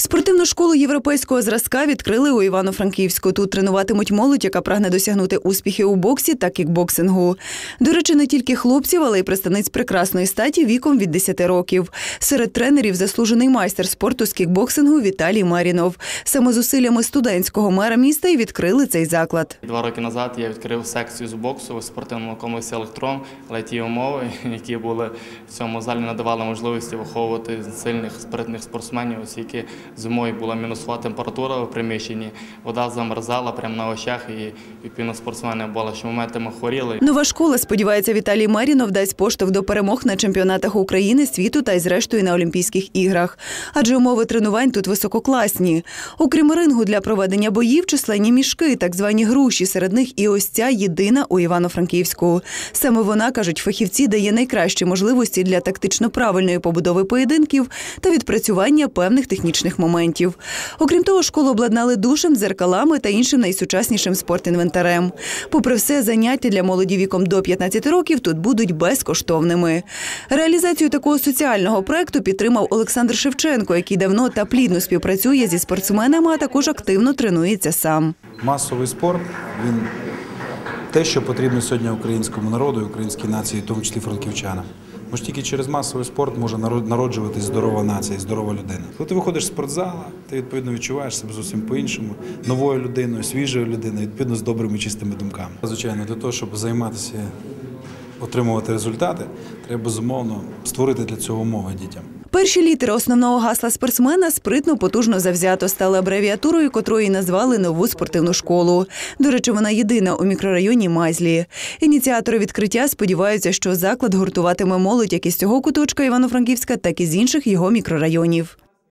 Спортивну школу європейського зразка відкрили у Івано-Франківську. Тут тренуватимуть молодь, яка прагне досягнути успіхів у боксі та кікбоксингу. До речі, не тільки хлопців, але й представниць прекрасної статі віком від 10 років. Серед тренерів заслужений майстер спорту з кікбоксингу Віталій Марінов. Саме зусиллями студентського мера міста і відкрили цей заклад. Два роки назад я відкрив секцію з боксу в спортивному комплексі Електрон, але ті умови, які були в цьому залі, не давали можливості виховувати сильних спритних спортсменів, оскільки зимою була мінусова температура в приміщенні, вода замерзала прямо на очах, і відповідно спортсмени були, що моментами хворіли. Нова школа, сподівається, Віталій Марінов дасть поштовх до перемог на чемпіонатах України, світу та й зрештою на Олімпійських іграх. Адже умови тренувань тут висококласні. Окрім рингу для проведення боїв, численні мішки, так звані груші. Серед них і ось ця єдина у Івано-Франківську. Саме вона кажуть, фахівці дає найкращі можливості для тактично правильної побудови поєдинків та відпрацювання певних технічних моментів. Окрім того, школу обладнали душем, дзеркалами та іншим найсучаснішим спортінвентарем. Попри все, заняття для молоді віком до 15 років тут будуть безкоштовними. Реалізацію такого соціального проекту підтримав Олександр Шевченко, який давно та плідно співпрацює зі спортсменами, а також активно тренується сам. Масовий спорт він те, що потрібно сьогодні українському народу, і українській нації, в тому числі франківчанам. Бо ж тільки через масовий спорт може народ- народжуватись здорова нація, здорова людина. Коли ти виходиш з спортзала, ти відповідно відчуваєш себе зовсім по-іншому, новою людиною, свіжою людиною, відповідно з добрими чистими думками. Звичайно, для того, щоб займатися, отримувати результати, треба безумовно створити для цього умови дітям. Перші літери основного гасла спортсмена спритно, потужно завзято стали абревіатурою, котрої назвали нову спортивну школу. До речі, вона єдина у мікрорайоні Майзлі. Ініціатори відкриття сподіваються, що заклад гуртуватиме молодь як із цього куточка Івано-Франківська, так і з інших його мікрорайонів.